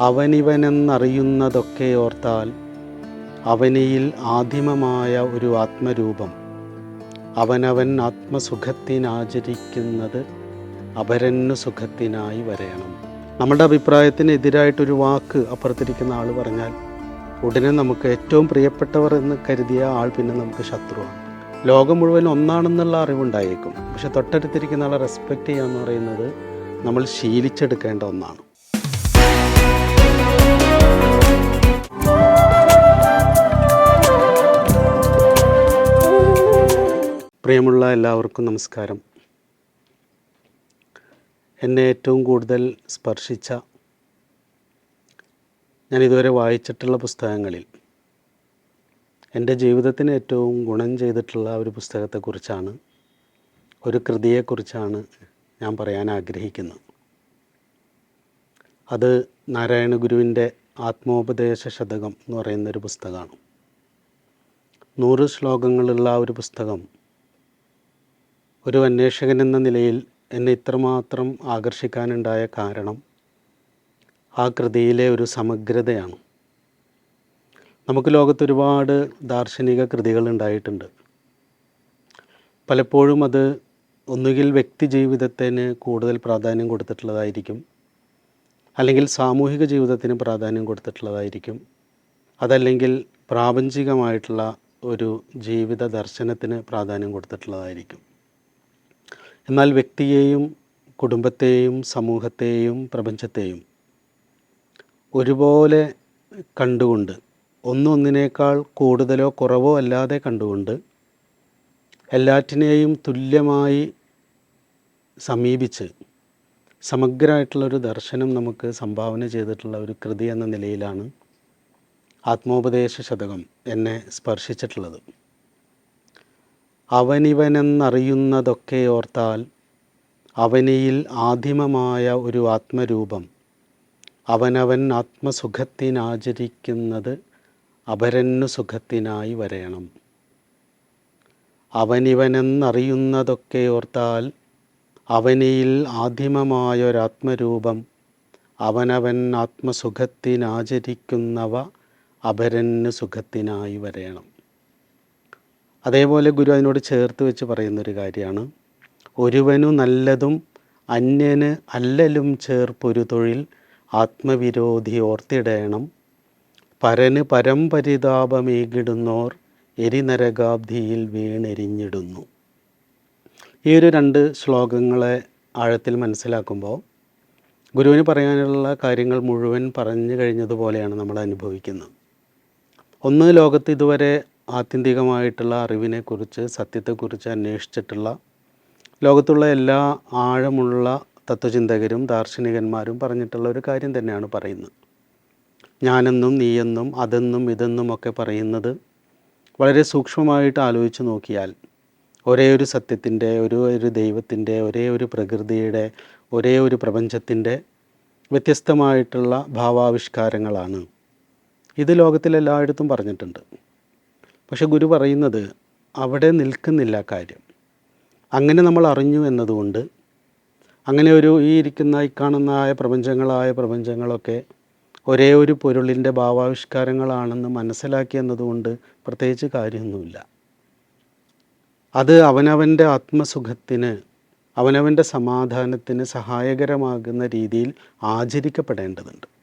അവനിവനെന്നറിയുന്നതൊക്കെ ഓർത്താൽ അവനിയിൽ ആദിമമായ ഒരു ആത്മരൂപം. അവനവൻ ആത്മസുഖത്തിനാചരിക്കുന്നത് അപരന്നു സുഖത്തിനായി വരയണം നമ്മുടെ അഭിപ്രായത്തിന് എതിരായിട്ടൊരു വാക്ക് അപ്പുറത്തിരിക്കുന്ന ആൾ പറഞ്ഞാൽ ഉടനെ നമുക്ക് ഏറ്റവും പ്രിയപ്പെട്ടവർ എന്ന് കരുതിയ ആൾ പിന്നെ നമുക്ക് ശത്രുവാണ്. ലോകം മുഴുവൻ ഒന്നാണെന്നുള്ള അറിവുണ്ടായേക്കും. പക്ഷെ തൊട്ടടുത്തിരിക്കുന്ന ആളെ റെസ്പെക്റ്റ് ചെയ്യുക എന്ന് പറയുന്നത് നമ്മൾ ശീലിച്ചെടുക്കേണ്ട ഒന്നാണ്. പ്രിയമുള്ള എല്ലാവർക്കും നമസ്കാരം. എന്നെ ഏറ്റവും കൂടുതൽ സ്പർശിച്ച ഞാൻ ഇതുവരെ വായിച്ചിട്ടുള്ള പുസ്തകങ്ങളിൽ എന്റെ ജീവിതത്തിന് ഏറ്റവും ഗുണം ചെയ്തിട്ടുള്ള ഒരു പുസ്തകത്തെക്കുറിച്ചാണ് ഒരു കൃതിയെക്കുറിച്ചാണ് ഞാൻ പറയാൻ ആഗ്രഹിക്കുന്നത്. അത് നാരായണ ഗുരുവിന്റെ ആത്മോപദേശ ശതകം എന്ന് പറയുന്നൊരു പുസ്തകമാണ്. നൂറ് ശ്ലോകങ്ങളുള്ള ഒരു പുസ്തകം ഒരു അന്വേഷകൻ എന്ന നിലയിൽ എന്നെ ഇത്രമാത്രം ആകർഷിക്കാനുണ്ടായ കാരണം ആ കൃതിയിലെ ഒരു സമഗ്രതയാണ്. നമുക്ക് ലോകത്ത് ഒരുപാട് ദാർശനിക കൃതികൾ ഉണ്ടായിട്ടുണ്ട്. പലപ്പോഴും അത് ഒന്നുകിൽ വ്യക്തി ജീവിതത്തിന് കൂടുതൽ പ്രാധാന്യം കൊടുത്തിട്ടുള്ളതായിരിക്കും അല്ലെങ്കിൽ സാമൂഹിക ജീവിതത്തിന് പ്രാധാന്യം കൊടുത്തിട്ടുള്ളതായിരിക്കും അതല്ലെങ്കിൽ പ്രാപഞ്ചികമായിട്ടുള്ള ഒരു ജീവിത ദർശനത്തിന് പ്രാധാന്യം കൊടുത്തിട്ടുള്ളതായിരിക്കും. എന്നാൽ വ്യക്തിയെയും കുടുംബത്തെയും സമൂഹത്തെയും പ്രപഞ്ചത്തെയും ഒരുപോലെ കണ്ടുകൊണ്ട് ഒന്നൊന്നിനേക്കാൾ കൂടുതലോ കുറവോ അല്ലാതെ കണ്ടുകൊണ്ട് എല്ലാറ്റിനെയും തുല്യമായി സമീപിച്ച് സമഗ്രമായിട്ടുള്ളൊരു ദർശനം നമുക്ക് സംഭാവന ചെയ്തിട്ടുള്ള ഒരു കൃതി എന്ന നിലയിലാണ് ആത്മോപദേശ ശതകം എന്നെ സ്പർശിച്ചിട്ടുള്ളത്. അവനിവനെന്നറിയുന്നതൊക്കെ ഓർത്താൽ അവനിയിൽ ആദിമമായ ഒരു ആത്മരൂപം. അവനവൻ ആത്മസുഖത്തിനാചരിക്കുന്നത് അപരന്നു സുഖത്തിനായി വരയണം അവനിവനെന്നറിയുന്നതൊക്കെ ഓർത്താൽ അവനിയിൽ ആദിമമായൊരാത്മരൂപം അവനവൻ ആത്മസുഖത്തിനാചരിക്കുന്നവ അപരന് സുഖത്തിനായി വരയണം അതേപോലെ ഗുരു അതിനോട് ചേർത്ത് വെച്ച് പറയുന്നൊരു കാര്യമാണ്. ഒരുവനു നല്ലതും അന്യന് അല്ലലും ചേർപ്പൊരു തൊഴിൽ ആത്മവിരോധി ഓർത്തിടേണം. പരന് പരംപരിതാപമേകിടുന്നോർ എരിനരകാബ്ധിയിൽ വീണെരിഞ്ഞിടുന്നു. ഈ ഒരു രണ്ട് ശ്ലോകങ്ങളെ ആഴത്തിൽ മനസ്സിലാക്കുമ്പോൾ ഗുരുവിന് പറയാനുള്ള കാര്യങ്ങൾ മുഴുവൻ പറഞ്ഞു കഴിഞ്ഞതുപോലെയാണ് നമ്മൾ അനുഭവിക്കുന്നത്. ഒന്ന് ലോകത്ത് ഇതുവരെ ആത്യന്തികമായിട്ടുള്ള അറിവിനെക്കുറിച്ച് സത്യത്തെക്കുറിച്ച് അന്വേഷിച്ചിട്ടുള്ള ലോകത്തുള്ള എല്ലാ ആഴമുള്ള തത്വചിന്തകരും ദാർശനികന്മാരും പറഞ്ഞിട്ടുള്ള ഒരു കാര്യം തന്നെയാണ് പറയുന്നത്. ഞാനെന്നും നീയെന്നും അതെന്നും ഇതെന്നും ഒക്കെ പറയുന്നത് വളരെ സൂക്ഷ്മമായിട്ട് ആലോചിച്ച് നോക്കിയാൽ ഒരേ ഒരു സത്യത്തിന്റെ ഒരു ഒരു ദൈവത്തിന്റെ ഒരേ ഒരു പ്രകൃതിയുടെ ഒരേ ഒരു പ്രപഞ്ചത്തിന്റെ വ്യത്യസ്തമായിട്ടുള്ള ഭാവാവിഷ്കാരങ്ങളാണ്. ഇത് ലോകത്തിലെല്ലായിടത്തും പറഞ്ഞിട്ടുണ്ട്. പക്ഷെ ഗുരു പറയുന്നത് അവിടെ നിൽക്കുന്നില്ല കാര്യം. അങ്ങനെ നമ്മൾ അറിഞ്ഞു എന്നതുകൊണ്ട് അങ്ങനെ ഒരു ഈ ഇരിക്കുന്ന ഈ കാണുന്നതായ പ്രപഞ്ചങ്ങളായ പ്രപഞ്ചങ്ങളൊക്കെ ഒരേ ഒരു പൊരുളിന്റെ ഭാവാവിഷ്കാരങ്ങളാണെന്ന് മനസ്സിലാക്കി എന്നതുകൊണ്ട് പ്രത്യേകിച്ച് കാര്യമൊന്നുമില്ല. അത് അവനവന്റെ ആത്മസുഖത്തിന് അവനവന്റെ സമാധാനത്തിന് സഹായകരമാകുന്ന രീതിയിൽ ആചരിക്കപ്പെടേണ്ടതുണ്ട്.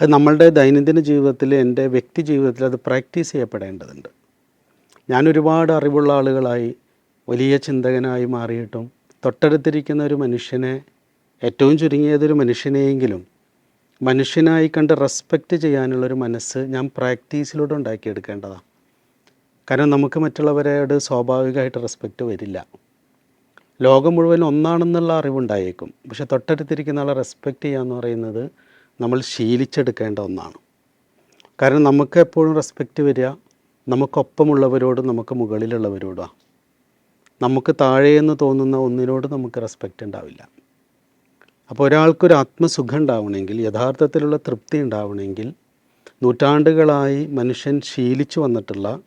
അത് നമ്മളുടെ ദൈനംദിന ജീവിതത്തിൽ എന്റെ വ്യക്തി ജീവിതത്തിൽ അത് പ്രാക്ടീസ് ചെയ്യപ്പെടേണ്ടതുണ്ട്. ഞാൻ ഒരുപാട് അറിവുള്ള ആളുകളായി വലിയ ചിന്തകനായി മാറിയിട്ടും തൊട്ടടുത്തിരിക്കുന്ന ഒരു മനുഷ്യനെ ഏറ്റവും ചുരുങ്ങിയതൊരു മനുഷ്യനെയെങ്കിലും മനുഷ്യനായി കണ്ട് റെസ്പെക്റ്റ് ചെയ്യാനുള്ളൊരു മനസ്സ് ഞാൻ പ്രാക്ടീസിലൂടെ ഉണ്ടാക്കിയെടുക്കേണ്ടതാണ്. കാരണം നമുക്ക് മറ്റുള്ളവരോട് സ്വാഭാവികമായിട്ട് റെസ്പെക്റ്റ് വരില്ല. ലോകം മുഴുവൻ ഒന്നാണെന്നുള്ള അറിവുണ്ടായേക്കും. പക്ഷെ തൊട്ടടുത്തിരിക്കുന്ന ആളെ റെസ്പെക്റ്റ് ചെയ്യുക എന്ന് പറയുന്നത് നമ്മൾ ശീലിച്ചെടുക്കേണ്ട ഒന്നാണ്. കാരണം നമുക്ക് എപ്പോഴും റെസ്പെക്റ്റ് വരിക നമുക്കൊപ്പമുള്ളവരോടും നമുക്ക് മുകളിലുള്ളവരോടാണ് നമുക്ക് താഴെയെന്ന് തോന്നുന്ന ഒന്നിനോട് നമുക്ക് റെസ്പെക്റ്റ് ഉണ്ടാവില്ല. അപ്പോൾ ഒരാൾക്കൊരു ആത്മസുഖം ഉണ്ടാവണമെങ്കിൽ യഥാർത്ഥത്തിലുള്ള തൃപ്തി ഉണ്ടാവണമെങ്കിൽ നൂറ്റാണ്ടുകളായി മനുഷ്യൻ ശീലിച്ചു വന്നിട്ടുള്ള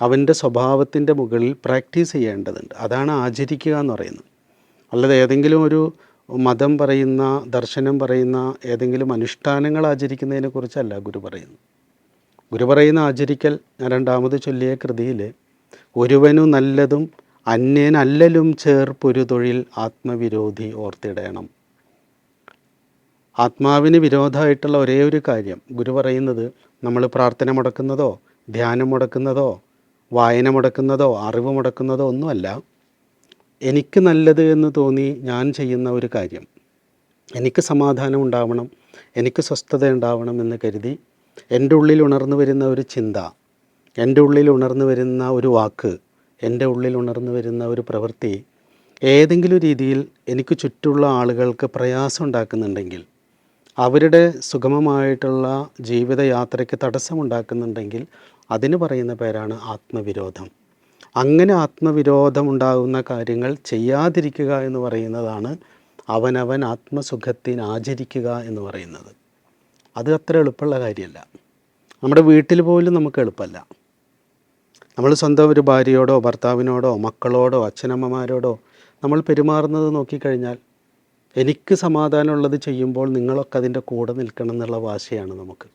അവന്റെ സ്വഭാവത്തിന്റെ മുകളിൽ പ്രാക്ടീസ് ചെയ്യേണ്ടതുണ്ട്. അതാണ് ആചരിക്കുക എന്ന് പറയുന്നത്. അല്ലാതെ ഏതെങ്കിലും ഒരു മതം പറയുന്ന ദർശനം പറയുന്ന ഏതെങ്കിലും അനുഷ്ഠാനങ്ങൾ ആചരിക്കുന്നതിനെ കുറിച്ചല്ല ഗുരു പറയുന്നത്. ഗുരു പറയുന്ന ആചരിക്കൽ ഞാൻ രണ്ടാമത് ചൊല്ലിയ കൃതിയിൽ ഒരുവനു നല്ലതും അന്യനല്ലലും ചേർപ്പൊരു തൊഴിൽ ആത്മവിരോധി ഓർത്തിടയണം ആത്മാവിന് വിരോധമായിട്ടുള്ള ഒരേ ഒരു കാര്യം ഗുരു പറയുന്നത് നമ്മൾ പ്രാർത്ഥന മുടക്കുന്നതോ ധ്യാനം മുടക്കുന്നതോ വായന മുടക്കുന്നതോ അറിവ് മുടക്കുന്നതോ ഒന്നുമല്ല. എനിക്ക് നല്ലത് എന്ന് തോന്നി ഞാൻ ചെയ്യുന്ന ഒരു കാര്യം. എനിക്ക് സമാധാനം ഉണ്ടാവണം എനിക്ക് സ്വസ്ഥത ഉണ്ടാവണം എന്ന് കരുതി എന്റെ ഉള്ളിൽ ഉണർന്നു വരുന്ന ഒരു ചിന്ത എന്റെ ഉള്ളിൽ ഉണർന്നു വരുന്ന ഒരു വാക്ക് എന്റെ ഉള്ളിൽ ഉണർന്നു വരുന്ന ഒരു പ്രവൃത്തി ഏതെങ്കിലും രീതിയിൽ എനിക്ക് ചുറ്റുള്ള ആളുകൾക്ക് പ്രയാസം ഉണ്ടാക്കുന്നുണ്ടെങ്കിൽ അവരുടെ സുഗമമായിട്ടുള്ള ജീവിതയാത്രയ്ക്ക് തടസ്സമുണ്ടാക്കുന്നുണ്ടെങ്കിൽ അതിന് പറയുന്ന പേരാണ് ആത്മവിരോധം. അങ്ങനെ ആത്മവിരോധം ഉണ്ടാകുന്ന കാര്യങ്ങൾ ചെയ്യാതിരിക്കുക എന്ന് പറയുന്നതാണ് അവനവൻ ആത്മസുഖത്തിന് ആചരിക്കുക എന്ന് പറയുന്നത്. അത് അത്ര എളുപ്പമുള്ള കാര്യമല്ല. നമ്മുടെ വീട്ടിൽ പോലും നമുക്ക് എളുപ്പമല്ല. നമ്മൾ സ്വന്തം ഒരു ഭാര്യയോടോ ഭർത്താവിനോടോ മക്കളോടോ അച്ഛനമ്മമാരോടോ നമ്മൾ പെരുമാറുന്നത് നോക്കിക്കഴിഞ്ഞാൽ എനിക്ക് സമാധാനമുള്ളത് ചെയ്യുമ്പോൾ നിങ്ങളൊക്കെ അതിന്റെ കൂടെ നിൽക്കണം എന്നുള്ള വാശയാണ് നമുക്ക്.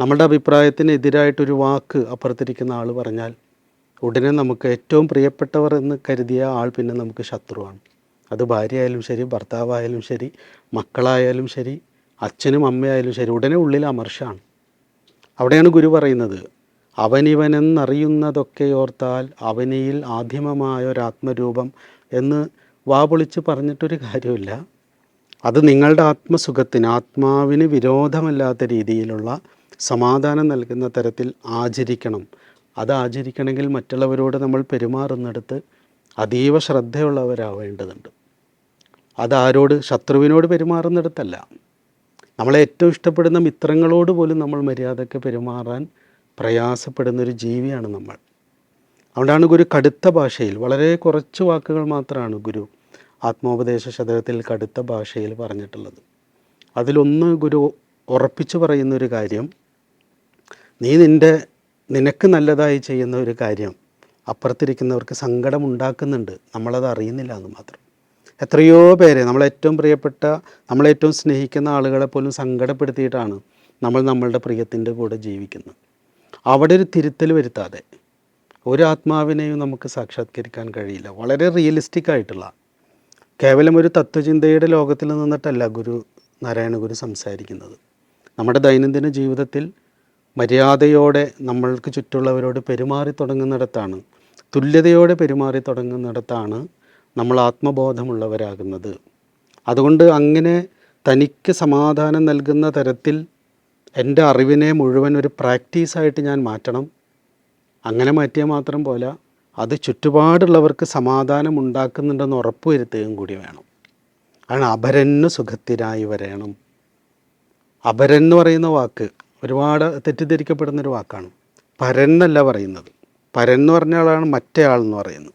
നമ്മുടെ അഭിപ്രായത്തിന് എതിരായിട്ടൊരു വാക്ക് അപ്പുറത്തിരിക്കുന്ന ആൾ പറഞ്ഞാൽ ഉടനെ നമുക്ക് ഏറ്റവും പ്രിയപ്പെട്ടവർ എന്ന് കരുതിയ ആൾ പിന്നെ നമുക്ക് ശത്രുവാണ് അത് ഭാര്യയായാലും ശരി ഭർത്താവായാലും ശരി മക്കളായാലും ശരി അച്ഛനും അമ്മയായാലും ശരി ഉടനെ ഉള്ളിൽ അമർഷാണ്. അവിടെയാണ് ഗുരു പറയുന്നത് അവനിവനെന്നറിയുന്നതൊക്കെ ഓർത്താൽ അവനിയിൽ ആദിമമായ ഒരാത്മരൂപം എന്ന് വാ പൊളിച്ച് പറഞ്ഞിട്ടൊരു കാര്യമില്ല. അത് നിങ്ങളുടെ ആത്മസുഖത്തിന് ആത്മാവിന് വിരോധമല്ലാത്ത രീതിയിലുള്ള സമാധാനം നൽകുന്ന തരത്തിൽ ആചരിക്കണം. അത് ആചരിക്കണമെങ്കിൽ മറ്റുള്ളവരോട് നമ്മൾ പെരുമാറുന്നിടത്ത് അതീവ ശ്രദ്ധയുള്ളവരാവേണ്ടതുണ്ട്. അതാരോട് ശത്രുവിനോട് പെരുമാറുന്നിടത്തല്ല. നമ്മളെ ഏറ്റവും ഇഷ്ടപ്പെടുന്ന മിത്രങ്ങളോട് പോലും നമ്മൾ മര്യാദയ്ക്ക് പെരുമാറാൻ പ്രയാസപ്പെടുന്നൊരു ജീവിയാണ് നമ്മൾ. അതുകൊണ്ടാണ് ഗുരു കടുത്ത ഭാഷയിൽ വളരെ കുറച്ച് വാക്കുകൾ മാത്രമാണ് ഗുരു ആത്മോപദേശ ശതകത്തിൽ കടുത്ത ഭാഷയിൽ പറഞ്ഞിട്ടുള്ളത്. അതിലൊന്ന് ഗുരു ഉറപ്പിച്ചു പറയുന്നൊരു കാര്യം നീ നിന്റെ നിനക്ക് നല്ലതായി ചെയ്യുന്ന ഒരു കാര്യം അപ്പുറത്തിരിക്കുന്നവർക്ക് സങ്കടം ഉണ്ടാക്കുന്നുണ്ട് നമ്മളത് അറിയുന്നില്ല എന്ന് മാത്രം. എത്രയോ പേരെ നമ്മളേറ്റവും പ്രിയപ്പെട്ട നമ്മളേറ്റവും സ്നേഹിക്കുന്ന ആളുകളെ പോലും സങ്കടപ്പെടുത്തിയിട്ടാണ് നമ്മൾ നമ്മളുടെ പ്രിയത്തിന്റെ കൂടെ ജീവിക്കുന്നത്. അവിടെ ഒരു തിരുത്തൽ വരുത്താതെ ഒരു ആത്മാവിനെയും നമുക്ക് സാക്ഷാത്കരിക്കാൻ കഴിയില്ല. വളരെ റിയലിസ്റ്റിക് ആയിട്ടുള്ള കേവലം ഒരു തത്വചിന്തയുടെ ലോകത്തിൽ നിന്നിട്ടല്ല ഗുരു നാരായണ ഗുരു സംസാരിക്കുന്നത്. നമ്മുടെ ദൈനംദിന ജീവിതത്തിൽ മര്യാദയോടെ നമ്മൾക്ക് ചുറ്റുള്ളവരോട് പെരുമാറി തുടങ്ങുന്നിടത്താണ് തുല്യതയോടെ പെരുമാറി തുടങ്ങുന്നിടത്താണ് നമ്മൾ ആത്മബോധമുള്ളവരാകുന്നത്. അതുകൊണ്ട് അങ്ങനെ തനിക്ക് സമാധാനം നൽകുന്ന തരത്തിൽ എന്റെ അറിവിനെ മുഴുവൻ ഒരു പ്രാക്ടീസായിട്ട് ഞാൻ മാറ്റണം. അങ്ങനെ മാറ്റിയാൽ മാത്രം പോരാ. അത് ചുറ്റുപാടുള്ളവർക്ക് സമാധാനം ഉണ്ടാക്കുന്നുണ്ടെന്ന് ഉറപ്പുവരുത്തുകയും കൂടി വേണം. ആണ് അപരന് സുഖത്തിനായി വരണം. അപരൻ എന്ന് പറയുന്ന വാക്ക് ഒരുപാട് തെറ്റിദ്ധരിക്കപ്പെടുന്നൊരു വാക്കാണ്. പരൻ എന്നല്ല പറയുന്നത്. പരൻ എന്ന് പറഞ്ഞ ആളാണ് മറ്റേ ആളെന്ന് പറയുന്നത്.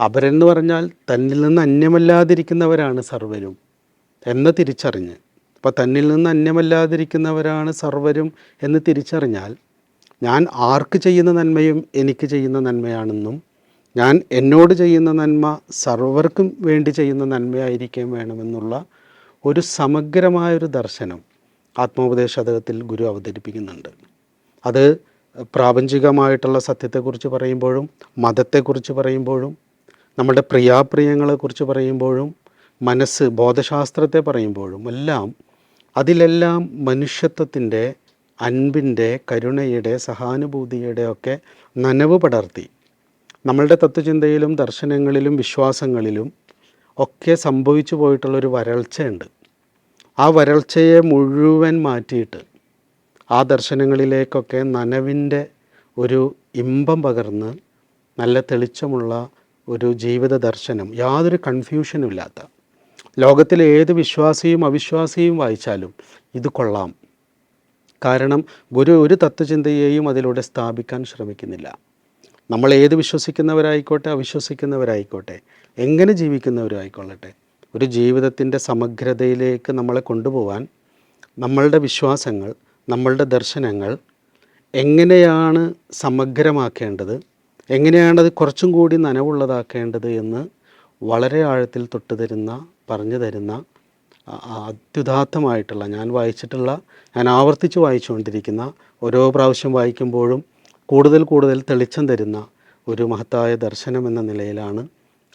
അപരൻ എന്ന് പറഞ്ഞാൽ തന്നിൽ നിന്ന് അന്യമല്ലാതിരിക്കുന്നവരാണ് സർവരും എന്ന് തിരിച്ചറിഞ്ഞ്. അപ്പോൾ തന്നിൽ നിന്ന് അന്യമല്ലാതിരിക്കുന്നവരാണ് സർവരും എന്ന് തിരിച്ചറിഞ്ഞാൽ ഞാൻ ആർക്ക് ചെയ്യുന്ന നന്മയും എനിക്ക് ചെയ്യുന്ന നന്മയാണെന്നും ഞാൻ എന്നോട് ചെയ്യുന്ന നന്മ സർവർക്കും വേണ്ടി ചെയ്യുന്ന നന്മയായിരിക്കാൻ വേണമെന്നുള്ള ഒരു സമഗ്രമായൊരു ദർശനം ആത്മോപദേശതകത്തിൽ ഗുരു അവതരിപ്പിക്കുന്നുണ്ട്. അത് പ്രാപഞ്ചികമായിട്ടുള്ള സത്യത്തെക്കുറിച്ച് പറയുമ്പോഴും മതത്തെക്കുറിച്ച് പറയുമ്പോഴും നമ്മുടെ പ്രിയാപ്രിയങ്ങളെക്കുറിച്ച് പറയുമ്പോഴും മനസ്സ് ബോധശാസ്ത്രത്തെ പറയുമ്പോഴും എല്ലാം അതിലെല്ലാം മനുഷ്യത്വത്തിന്റെ അൻപിന്റെ കരുണയുടെ സഹാനുഭൂതിയുടെ ഒക്കെ നനവ് പടർത്തി. നമ്മളുടെ തത്വചിന്തയിലും ദർശനങ്ങളിലും വിശ്വാസങ്ങളിലും ഒക്കെ സംഭവിച്ചു പോയിട്ടുള്ളൊരു വരൾച്ചയുണ്ട്. ആ വരൾച്ചയെ മുഴുവൻ മാറ്റിയിട്ട് ആ ദർശനങ്ങളിലേക്കൊക്കെ നനവിന്റെ ഒരു ഇമ്പം പകർന്ന് നല്ല തെളിച്ചമുള്ള ഒരു ജീവിത ദർശനം. യാതൊരു കൺഫ്യൂഷനും ഇല്ലാത്ത. ലോകത്തിലെ ഏത് വിശ്വാസിയും അവിശ്വാസിയും വായിച്ചാലും ഇത് കൊള്ളാം. കാരണം ഗുരു ഒരു തത്വചിന്തയെയും അതിലൂടെ സ്ഥാപിക്കാൻ ശ്രമിക്കുന്നില്ല. നമ്മൾ ഏത് വിശ്വസിക്കുന്നവരായിക്കോട്ടെ അവിശ്വസിക്കുന്നവരായിക്കോട്ടെ എങ്ങനെ ജീവിക്കുന്നവരായിക്കൊള്ളട്ടെ ഒരു ജീവിതത്തിന്റെ സമഗ്രതയിലേക്ക് നമ്മളെ കൊണ്ടുപോകാൻ നമ്മളുടെ വിശ്വാസങ്ങൾ നമ്മളുടെ ദർശനങ്ങൾ എങ്ങനെയാണ് സമഗ്രമാക്കേണ്ടത് എങ്ങനെയാണ് അത് കുറച്ചും കൂടി നനവുള്ളതാക്കേണ്ടത് എന്ന് വളരെ ആഴത്തിൽ തൊട്ട് തരുന്ന പറഞ്ഞു തരുന്ന അത്യുദാത്തമായിട്ടുള്ള ഞാൻ വായിച്ചിട്ടുള്ള ഞാൻ ആവർത്തിച്ച് വായിച്ചുകൊണ്ടിരിക്കുന്ന ഓരോ പ്രാവശ്യം വായിക്കുമ്പോഴും കൂടുതൽ കൂടുതൽ തെളിച്ചം തരുന്ന ഒരു മഹത്തായ ദർശനം എന്ന നിലയിലാണ്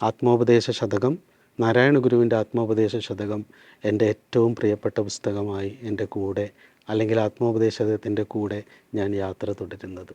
ആത്മോപദേശ ശതകം. നാരായണ ഗുരുവിന്റെ ആത്മോപദേശ ശതകം എന്റെ ഏറ്റവും പ്രിയപ്പെട്ട പുസ്തകമായി എന്റെ കൂടെ അല്ലെങ്കിൽ ആത്മോപദേശത്തിന്റെ കൂടെ ഞാൻ യാത്ര തുടരുന്നത്.